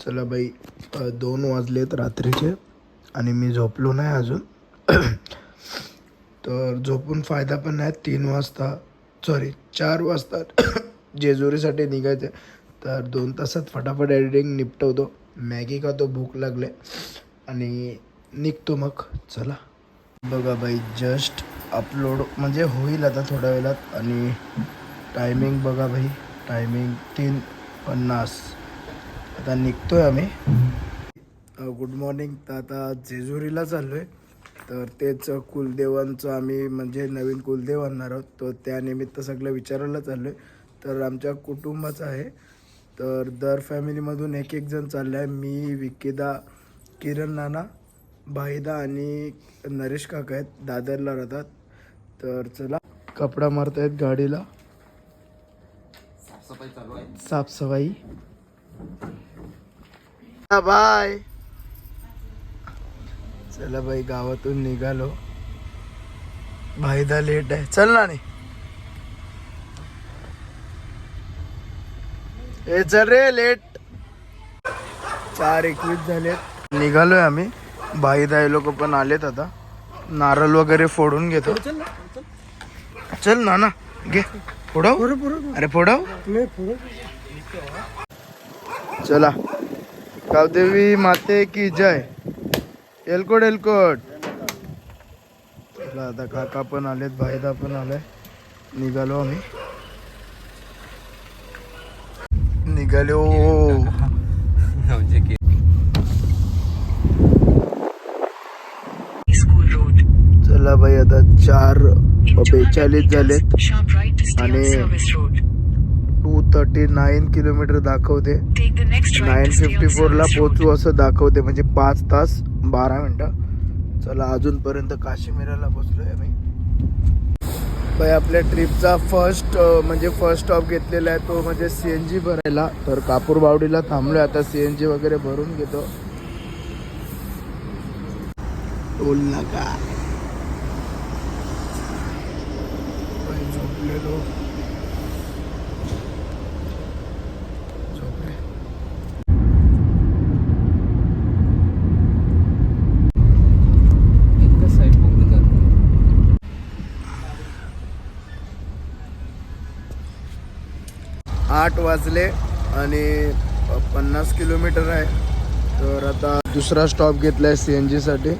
चला बाई दोन वाजलेत रात्रीचे आणि मी झोपलो नाही अजून. तर झोपून फायदा पण नाही तीन वाजता सॉरी चार वाजता जेजुरीसाठी निघायचं तर दोन तासात फटाफट एडिटिंग निपटवतो. मॅगी का तो भूक लागले आणि निघतो मग. चला. बघा बाई जस्ट अपलोड म्हणजे होईल आता थोड्या वेळात आणि टायमिंग बघा बाई टायमिंग तीन पन्नास. आता निघतोय आम्ही. गुड मॉर्निंग तर आता जेजुरीला चाललो आहे तर तेच कुलदेवांचं आम्ही म्हणजे नवीन कुलदेव आणणार आहोत. तर त्यानिमित्त सगळं विचारायला चाललो आहे तर आमच्या कुटुंबाचं आहे. तर दर फॅमिलीमधून एक एक जण चाललं आहे मी विकीदा किरण नाना भाईदा आणि नरेश काका आहेत. दादरला राहतात. तर चला कपडा मारतायत गाडीला. साफसफाई. बाय चला बाई गावातून निघालो. भाईदा लेट आहे. चल ना नी. ए चल रे लेट चार एकवीस झालेत. निघालोय आम्ही. भाईदा हे लोक पण आलेत आता. नारळ वगैरे फोडून घेतो. चल ना ना घे. फोडव. अरे फोडव. चला. गावदेवी माते की जय. एलकोट एलकोट. आता काका पण आलेत भाईदा पण आलाय. निघालो आम्ही. निघालो. चला बाई आता चार बेचाळीस झालेत. आणि- टू थर्टी नाईन किलोमीटर दाखवते. नाईन फिफ्टी फोरला. पोचू असं दाखवते म्हणजे पाच तास बारा मिनटं. चला अजूनपर्यंत काश्मीराला पोचलोय आम्ही. बाई आपल्या ट्रिपचा फर्स्ट म्हणजे फर्स्ट स्टॉप घेतलेला आहे तो म्हणजे सी एन जी भरायला. तर कापूर बावडीला थांबलोय आता सी एन जी वगैरे भरून घेतो. टोल नका बाई, झोपलेलो झोपले एकच साईड पकडून जातो आठ वाजले आणि पन्नास किलोमीटर आहे. तर आता दुसरा स्टॉप घेतला आहे सी एन जीसाठी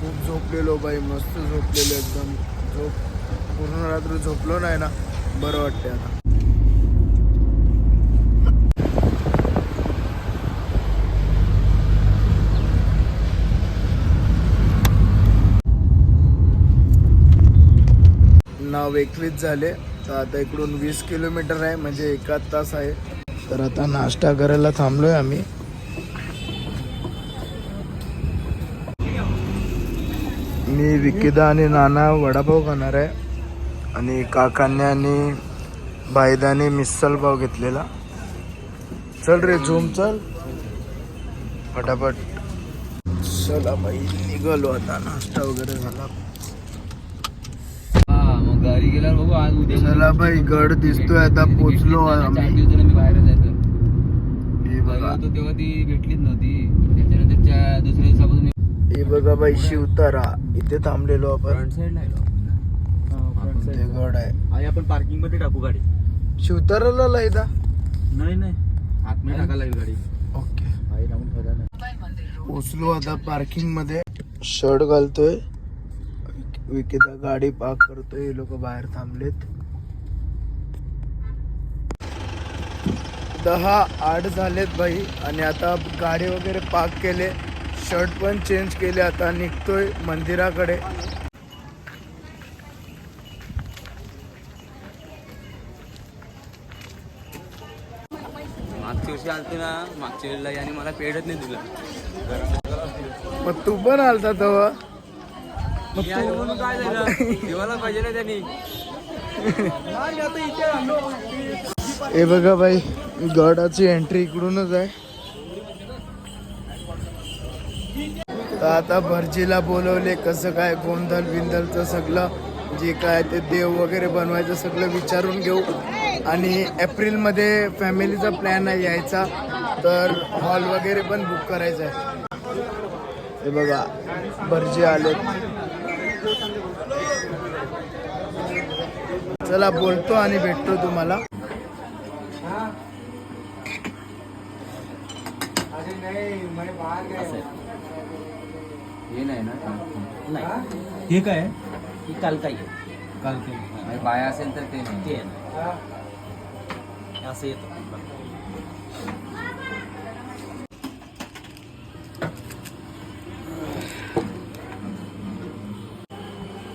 खूप झोपलेलो बाई मस्त झोपलेलो एकदम. झोप पूर्ण रात्र झोपलो नाही ना. बरं वाटते आता. नाव एकवीस झाले. तर आता इकडून वीस किलोमीटर आहे म्हणजे एका तास आहे. तर आता नाश्ता करायला थांबलोय आम्ही. मी विकिदा आणि नाना वडापाव खाणार आहे. आणि काकांनी आणि भाईदाने मिसल पाव घेतलेला. चल रे झूम चल. फटाफट. चला बाई निघालो आता. नाश्ता वगैरे झाला. गेल्यावर बघू आज उद्या चला बाई गड दिसतोय आता पोचलो चार आम्ही. दिवस झाले मी बाहेरच आहे तर. हे बघा. होतो तेव्हा ती भेटलीच नव्हती. त्याच्यानंतर च्या- दुसऱ्या दिवसापासून हे बघा बाई शिवतारा. इथे थांबलेलो आपण. फ्रंट साईडला ते गड आहे. आणि आपण पार्किंगमध्ये टाकू गाडी. शिवताराला लायदा नाही नाही. आतमध्ये टाकायला लागेल गाडी. ओके. बाहेर राहून पोचलो आता पार्किंगमध्ये. शर्ट घालतोय. विकिता गाडी पार्क करतोय हे लोक बाहेर थांबलेत. दहा आठ झालेत बाई आणि आता गाडी वगैरे पार्क केले. शर्ट पण चेंज केले आता निघतोय मंदिराकडे. मागच्या वर्षी आलते ना मागच्या वेळेला याने मला पेडच नाही दिलं. मग तू पण आलता तेव्हा? म्हणून काय झालं? देवाला पाहिजे ना त्यांनी. हे बघा बाई गडाची एंट्री इकडूनच आहे. तर आता भरजीला बोलवले कसं काय गोंधळ बिंदलचं सगळं जे काय ते देव वगैरे बनवायचं सगळं विचारून घेऊ. आणि एप्रिलमध्ये फॅमिलीचा प्लॅन आहे यायचा तर हॉल वगैरे पण बुक करायचा आहे. हे बघा भरजे आलेत. चला बोलतो आणि भेटतो तुम्हाला. हे नाही ना हे काय? ही काल काय काल आणि बाया असेल तर ते नाही. ते असं येतं.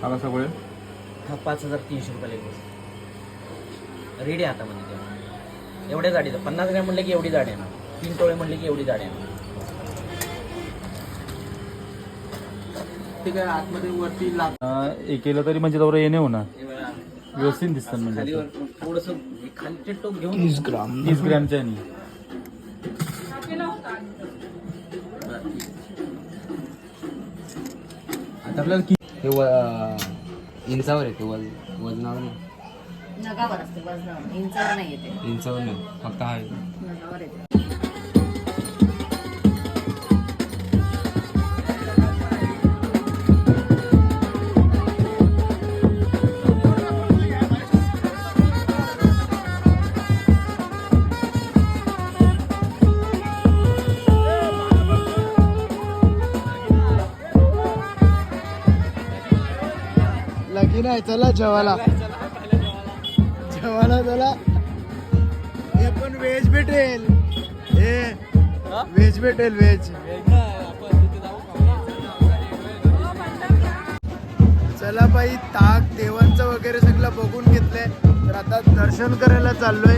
हा कसा पडेल हा पाच हजार तीनशे रुपयाला बस रेडी आता म्हणजे तेव्हा एवढ्या जाडीचं. पन्नास ग्रॅम म्हणलं की एवढी जाडी आहे ना तीन टोळे म्हणले की एवढी जाडी आहे ना ठीक आहे आतमध्ये वरती लाग हे केलं तरी म्हणजे तेवढं येणे होणार. व्यवस्थित दिसतात म्हणजे थोडस खाली टोक घेऊन तीस ग्राम. तीस ग्रॅमच्या आणि. आता आपल्याला हे व इंचावर येते वज वजनावर नाही. नगावर असते वजनावर. इंचावर नाही येते. इंचावर नाही फक्त हा नगावर येते. लगीन आहे चला जेवायला. जेवायला. चला. हे पण व्हेज भेटेल. हे व्हेज भेटेल व्हेज. चला बाई ताक देवांचं वगैरे सगळं बघून घेतलंय. तर आता दर्शन करायला चाललोय.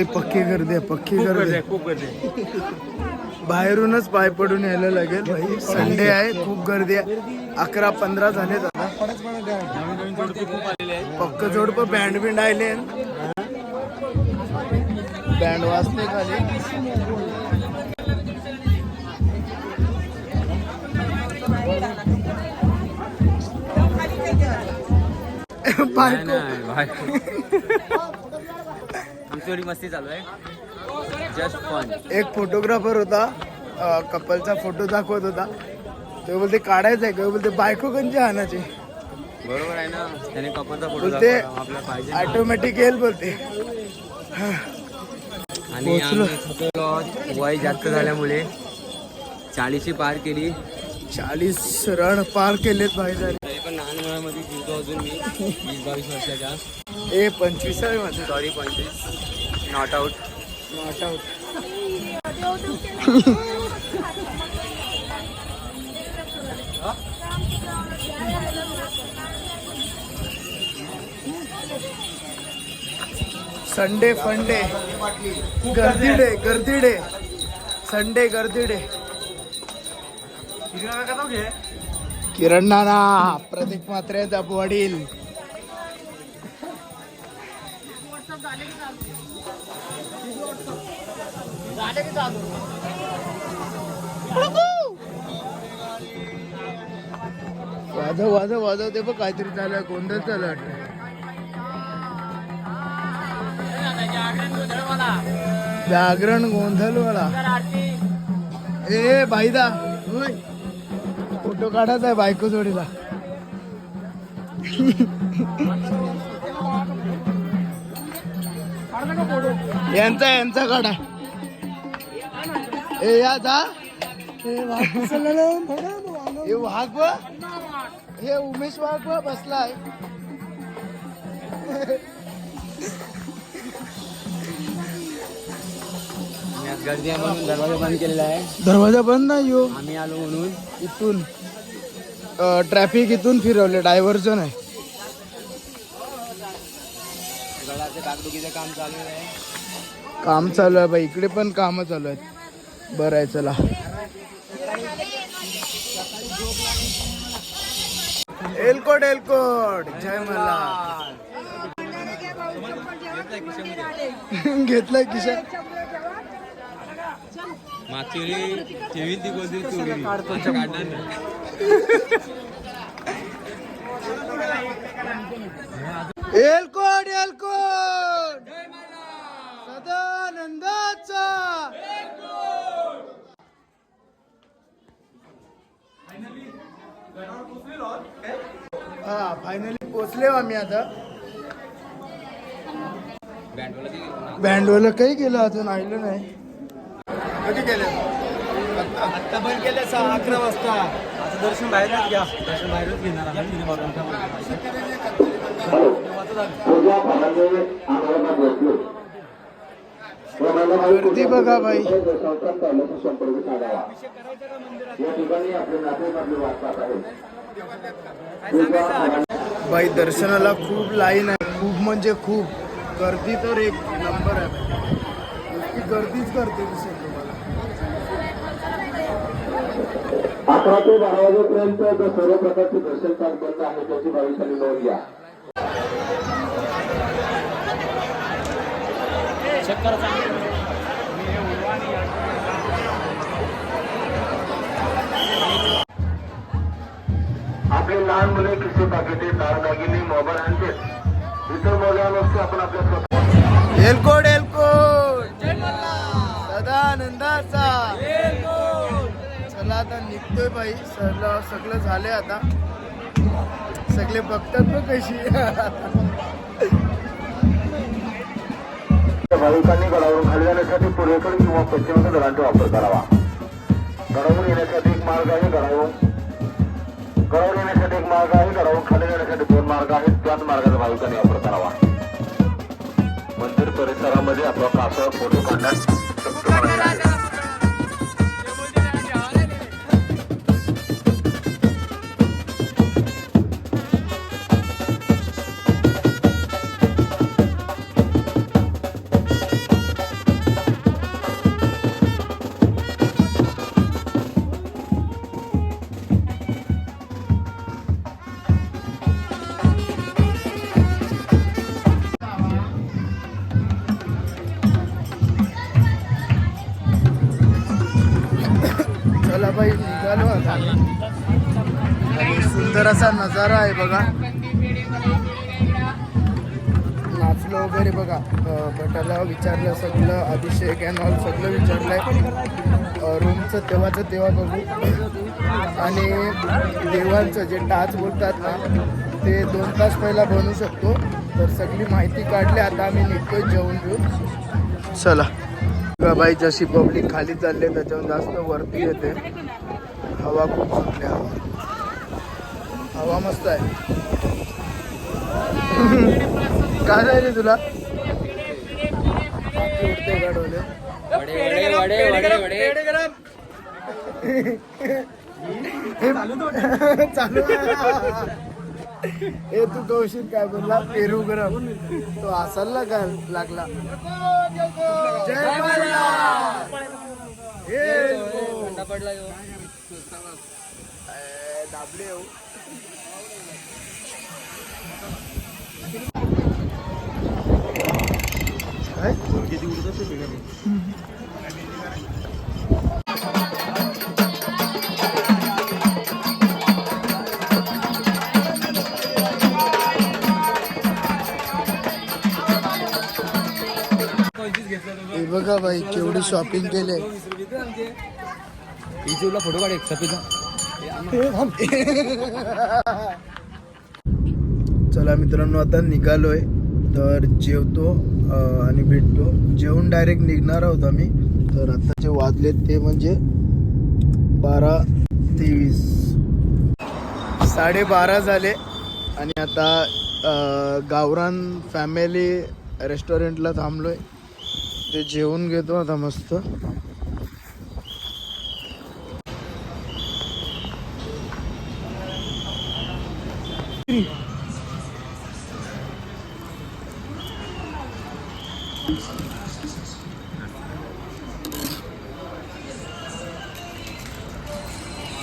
बाई पक्की गर्दी आहे पक्की गर्दी आहे. खूप गर्दी बाहेरूनच पाय पडून यायला लागेल. भाई संडे आहे खूप गर्दी आहे. अकरा पंधरा आता पक्क जोडप बँड बिंड आले बँड वाजते खाली. बायको. आमची एवढी मस्ती चालू आहे. जस्ट फन एक फोटोग्राफर होता कपलचा फोटो दाखवत होता. तो बोलते काढायचा आहे का? बोलते बायको कंची आणायची? बरोबर आहे ना. त्याने कपलचा फोटो बोलते आपल्याला पाहिजे ना. ऑटोमॅटिक येईल बोलते. आणि पोहोचलो. आम्ही. वय जास्त झाल्यामुळे चाळीशी पार केली. चाळीस रण पार केलेत भाई झाले तरी पण लहान मुलामध्ये जिंकतो अजून मी वीस बावीस वर्षाच्या. ए पंचवीस आहे माझे सॉरी पंचवीस. Not out not out Sunday funday गर्दी डे गर्दी डे संडे गर्दी डे किरण नाना प्रतीक म्हात्रेचा वडील वाजव वाजव वाजव. ते बघ काहीतरी झालं गोंधळ चालू वाटत. जागरण गोंधळवाला ए बाईदा. होय. फोटो काढायचा आहे बायको जोडीला. यांचा यांचा काढा. ए या हे उमेश वाघ बसलाय. आहे दरवाजा बंद केलेला आहे. दरवाजा बंद नाही येऊ आम्ही आलो म्हणून. इथून. ट्रॅफिक इथून फिरवले डायव्हर्जन आहे. काम चालू आहे. काम चालू आहे बाई. इकडे पण कामं चालू आहेत. बरं आहे चला. एलकोट एलकोट. जय मला घेतलाय किशन. एलकोट सदानंदाचा हा फायनली पोचले हो आम्ही आता. बँडवाला काही केलं अजून आलं नाही. कधी केलं आता बंद केलं सहा अकरा वाजता. आता दर्शन बाहेरच घ्या. दर्शन बाहेरच घेणार गर्दी बघा बाई. बाई दर्शनाला खूप लाईन आहे. खूप म्हणजे खूप. गर्दी तर एक नंबर आहे बाई. गर्दीच गर्दी दिसेल तुम्हाला अकरा ते बारा वाजेपर्यंत जो सर्व प्रकारचे दर्शन तास बंद आहे त्याची भाविकांनी नोंद घ्या चक्कर आपले लहान मुले खिसे पाकिटे दागदागिने मोबाईल आणते. इतर मोठ्या वस्तू आपण आपल्या स्वतः एलकोट एलकोट सदानंदाचा चला आता निघतोय बाई. सगळं सगळं झालंय आता. सगळे बघतात पण कशी. भाविकांनी गडावरून खाली जाण्यासाठी पूर्वेकडे किंवा पश्चिमेकडे गडांचा वापर करावा. गडावरून येण्यासाठी एक मार्ग आहे गडावरून. गडावर येण्यासाठी मार्ग आहे. गडावरून खाली येण्यासाठी दोन मार्ग आहेत. त्याच मार्गाचा भाविकांनी वापर करावा मंदिर परिसरामध्ये आपला कासळ फोटो काढण्यास असा नजारा आहे बघा. नाचलं वगैरे बघा. गटाला भटाला विचारलं सगळं अभिषेक अँड ऑल सगळं विचारलंय. रूमचं तेव्हाचं तेव्हा बघू. आणि देवांचं जे टाच बोलतात ना ते दोन तास पहिला बनवू शकतो. तर सगळी माहिती काढली आता आम्ही निघतोय जेवण घेऊन. चला. बघा बाई जशी पब्लिक खाली चालली त्याच्यावर जास्त वरती येते. हवा खूप सुटली हवा हवा मस्त आहे. काय आहे रे तुला चालू हे तू कौशिक काय बोलला? पेरू गरम. तो हसायला का लागला. ए, दाबले हो. काय? हे बघा बाई केवढी शॉपिंग केले फोटो काढ एक चला मित्रांनो आता निघालोय. तर जेवतो आणि भेटतो. जेवून डायरेक्ट निघणार आहोत आम्ही. तर आता जे वाजले ते म्हणजे बारा तेवीस. साडेबारा झाले. आणि आता गावरान फॅमिली रेस्टॉरंटला थांबलोय. ते जेवून घेतो आता मस्त.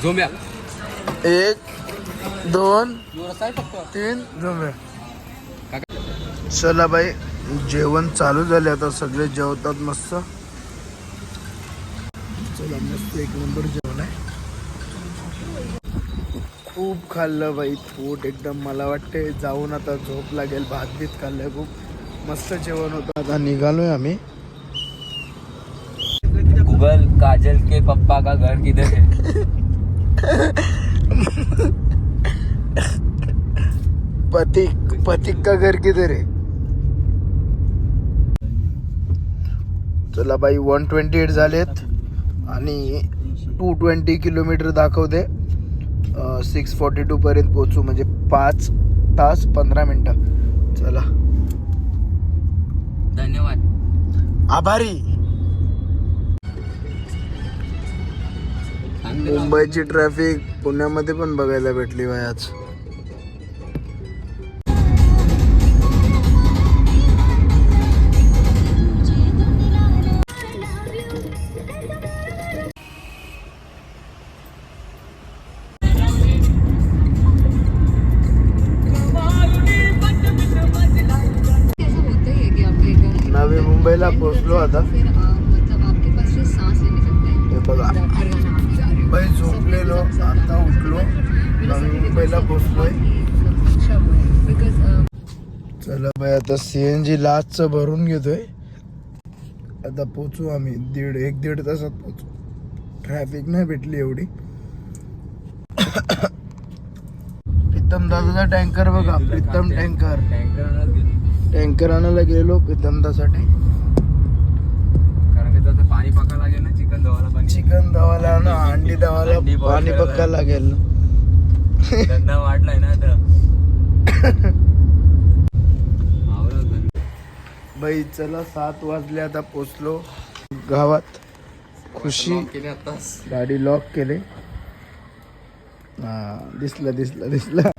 झोंब्या. एक दोन तीन जमे चला बाई जेवण चालू झाले आता सगळे जेवतात मस्त. चला मस्त एक नंबर खूप खाल्लं बाई पोट एकदम. मला वाटते जाऊन आता झोप लागेल. भात बीत खाल्लंय खूप. मस्त जेवण होतं. आता निघालोय आम्ही. गूगल काजल के पप्पा का घर किधर है? पतिक पतिक का घर किधर आहे चला बाई वन ट्वेंटी एट झालेत. आणि टू ट्वेंटी किलोमीटर दाखवते. सिक्स फॉर्टी टू पर्यंत पोहोचू म्हणजे पाच तास पंधरा मिनटं. चला. धन्यवाद. आभारी. मुंबईची ट्रॅफिक पुण्यामध्ये पण बघायला भेटली बाई मुंबईला पोहोचलो आता. फिर आ, मतलब आपके पास से सांस लेने लगता है बघा. हर गाना आप गा रहे हो बाई झोपलेलो आता उठलो मुंबईला पोहोचलोय. चला बाई आता सी एन जी लास्टचं भरून घेतोय. आता पोचू आम्ही. दीड एक दीड तासात पोचू ट्रॅफिक नाही भेटली एवढी. प्रीतम दादाचा टँकर बघा. प्रीतम टँकर टँकर आणायला गेलो. प्रीतम दासाठी कारण की त्याचं पाणी पका लागेल ना चिकन धवायला धवायला ना अंडी धवायला अंडी boil पाणी करायला. पक्का लागेल. धंदा वाढलाय ना आता. आवरा धंदा. बाई चला सात वाजले आता पोचलो. गावात खुशी. Lock केले आताच. गाडी लॉक केले. हा दिसलं दिसलं दिसलं.